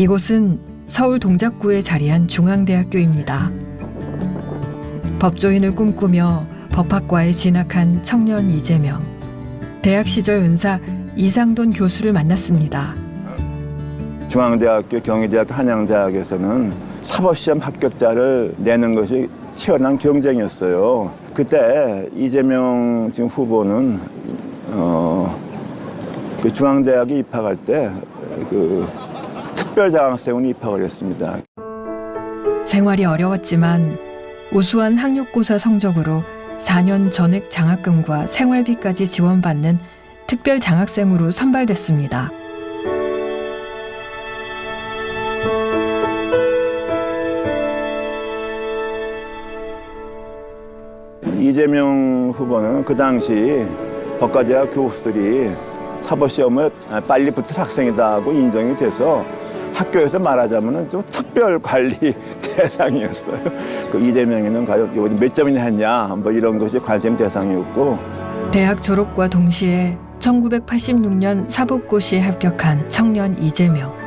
이곳은 서울 동작구에 자리한 중앙대학교입니다. 법조인을 꿈꾸며 법학과에 진학한 청년 이재명. 대학 시절 은사 이상돈 교수를 만났습니다. 중앙대학교, 경희대학교, 한양대학에서는 사법시험 합격자를 내는 것이 치열한 경쟁이었어요. 그때 이재명 지금 후보는 어, 그 중앙대학에 입학할 때그 특별장학생으로 입학을 했습니다. 생활이 어려웠지만 우수한 학력고사 성적으로 4년 전액 장학금과 생활비까지 지원받는 특별 장학생으로 선발됐습니다. 이재명 후보는 그 당시 법과대학 교수들이 사법시험을 빨리 붙을 학생이다 하고 인정이 돼서 학교에서 말하자면 좀 특별 관리 대상이었어요. 그 이재명이는 과연 이번에 몇 점이나 했냐 뭐 이런 것이 관심 대상이었고 대학 졸업과 동시에 1986년 사법고시에 합격한 청년 이재명.